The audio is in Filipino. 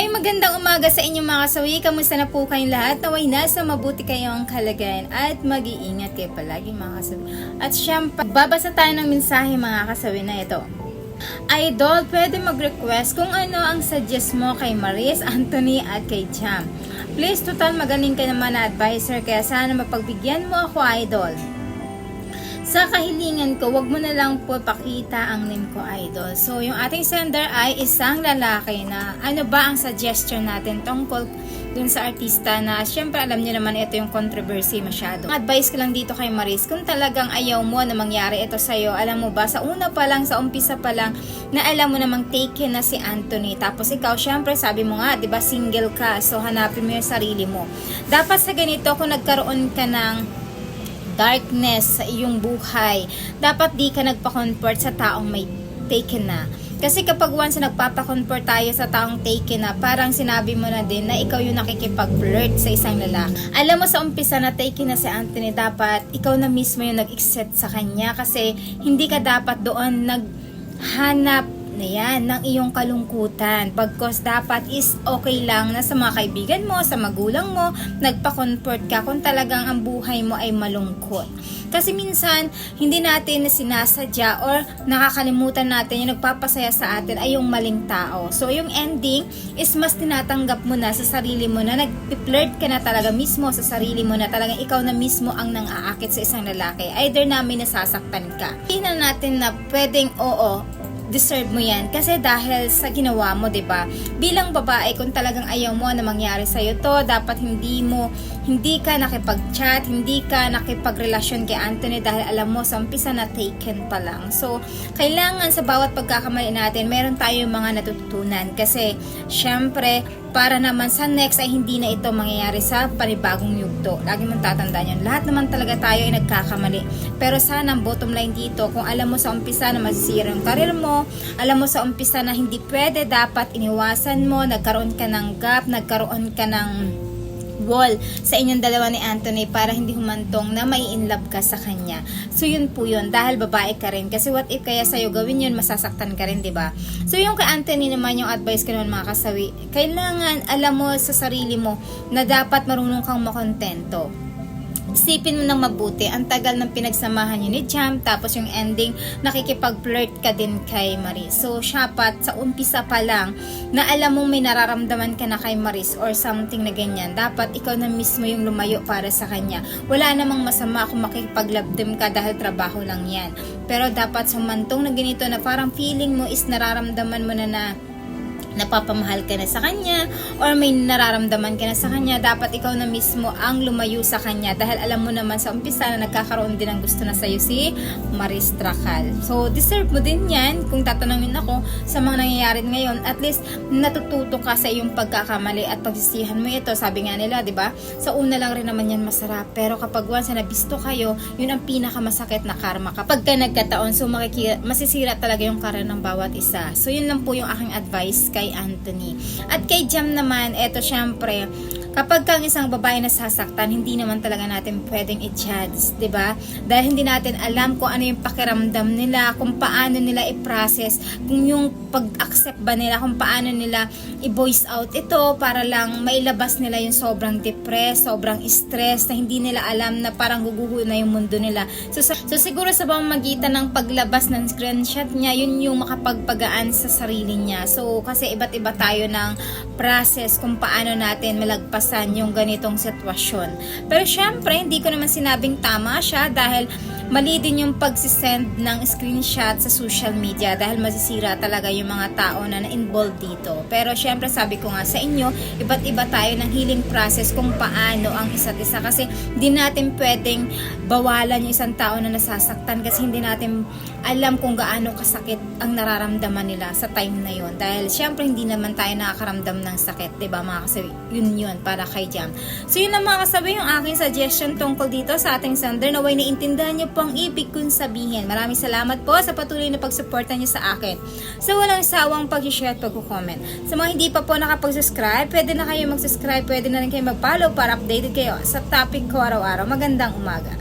Hi, magandang umaga sa inyong mga kasawi. Kamusta na po kayong lahat? Naway nasa mabuti kayong kalagayan at mag-iingat kayo palagi mga kasawi. At syempre, babasa tayo ng mensahe mga kasawi na ito. Idol, pwede mag-request kung ano ang suggest mo kay Maris, Anthony at kay Jam. Please, total magaling ka naman na advisor kaya sana mapagbigyan mo ako, Idol. Sa kahilingan ko, wag mo na lang po pakita ang name ko, idol. So, yung ating sender ay isang lalaki na ano ba ang suggestion natin tungkol dun sa artista na syempre alam niyo naman ito yung controversy masyado. Ang advice ko lang dito kay Maris, kung talagang ayaw mo na mangyari ito sa'yo, alam mo ba, sa una pa lang, sa umpisa pa lang, na alam mo namang taken na si Anthony. Tapos ikaw, syempre, sabi mo nga, di ba, single ka, so hanapin mo yung sarili mo. Dapat sa ganito, kung nagkaroon ka ng darkness sa iyong buhay. Dapat di ka nagpa-convert sa taong may taken na. Kasi kapag once na nagpapa-convert tayo sa taong taken na, parang sinabi mo na din na ikaw yung nakikipag-flirt sa isang lalaki. Alam mo sa umpisa na taken na si Anthony, dapat ikaw na mismo yung nag-accept sa kanya kasi hindi ka dapat doon naghanap na yan ng iyong kalungkutan. Pagkos dapat is okay lang na sa mga kaibigan mo, sa magulang mo, nagpa-comfort ka kung talagang ang buhay mo ay malungkot. Kasi minsan, hindi natin sinasadya or nakakalimutan natin yung nagpapasaya sa atin ay yung maling tao. So, yung ending is mas tinatanggap mo na sa sarili mo na nag-flirt ka na talaga mismo sa sarili mo na talagang ikaw na mismo ang nang-aakit sa isang lalaki. Either namin nasasaktan ka. Hindi na natin na pwedeng oo, deserve mo yan kasi dahil sa ginawa mo, 'di ba? Bilang babae, kung talagang ayaw mo na mangyari sa iyo 'to, dapat hindi mo hindi ka nakipag-chat, hindi ka nakipagrelasyon kay Anthony dahil alam mo sa umpisa na taken pa lang. So, kailangan sa bawat pagkakamali natin, meron tayong mga natututunan kasi syempre para naman sa next ay hindi na ito mangyayari sa panibagong yugto. Lagi mong tatandaan yun. Lahat naman talaga tayo ay nagkakamali. Pero sana ang bottom line dito, kung alam mo sa umpisa na masisira yung karir mo, alam mo sa umpisa na hindi pwede, dapat iniwasan mo, nagkaroon ka ng gap, nagkaroon ka ng wall sa inyong dalawa ni Anthony para hindi humantong na may in love ka sa kanya. So yun po yun dahil babae ka rin kasi what if kaya sa'yo gawin yun masasaktan ka rin 'di ba? So yung kay Anthony naman yung advice ko naman mga kasawi, kailangan alam mo sa sarili mo na dapat marunong kang makontento isipin mo ng mabuti, ang tagal ng pinagsamahan niyo ni Jam, tapos yung ending, nakikipag-flirt ka din kay Maris. So, shapat sa umpisa pa lang, na alam mong may nararamdaman ka na kay Maris or something na ganyan, dapat ikaw na mismo yung lumayo para sa kanya. Wala namang masama kung makikipaglabdim ka dahil trabaho lang yan. Pero dapat sumantong na ganito na parang feeling mo is nararamdaman mo na na napapamahal ka na sa kanya or may nararamdaman ka na sa kanya, dapat ikaw na mismo ang lumayo sa kanya dahil alam mo naman sa umpisa na nagkakaroon din ng gusto na sa'yo si Maris Tracal. So, deserve mo din yan kung tatanungin ako sa mga nangyayari ngayon. At least, natututo ka sa iyong pagkakamali at pagsisihan mo ito. Sabi nga nila, di ba? Sa una lang rin naman yan masarap. Pero kapag once na nabisto kayo, yun ang pinakamasakit na karma. Kapag ka nagkataon, so makikira, masisira talaga yung karir ng bawat isa. So, yun lang po yung aking advice kay Anthony. At kay Jam naman, eto syempre, kapag kang isang babae na sasaktan, hindi naman talaga natin pwedeng i-judge, ba? Dahil hindi natin alam kung ano yung pakiramdam nila, kung paano nila i-process, kung yung pag-accept ba nila, kung paano nila i-voice out ito para lang mailabas nila yung sobrang depressed, sobrang stress na hindi nila alam na parang guguho na yung mundo nila. So, sa, so siguro sa pamamagitan ng paglabas ng screenshot niya, yun yung makapagpagaan sa sarili niya. So kasi iba't iba tayo ng process kung paano natin malagpasan yung ganitong sitwasyon. Pero syempre, hindi ko naman sinabing tama siya dahil mali din yung pagsisend ng screenshot sa social media dahil masisira talaga yung mga tao na na-involved dito. Pero syempre sabi ko nga sa inyo, iba't iba tayo ng healing process kung paano ang isa't isa kasi hindi natin pwedeng bawalan yung isang tao na nasasaktan kasi hindi natin alam kung gaano kasakit ang nararamdaman nila sa time na yon dahil syempre hindi naman tayo nakakaramdam ng sakit 'di ba mga kasabi yun yun para kay Jam. So yun ang mga kasabi yung aking suggestion tungkol dito sa ating sender naway naiintindihan niyo po ang ibig kong sabihin. Maraming salamat po sa patuloy na pagsuporta niyo sa akin. Sa walang sawang pag-share at pag-comment. Sa mga hindi pa po nakapag-subscribe pwede na kayo mag-subscribe pwede na rin kayo mag-follow para updated kayo sa topic ko araw-araw. Magandang umaga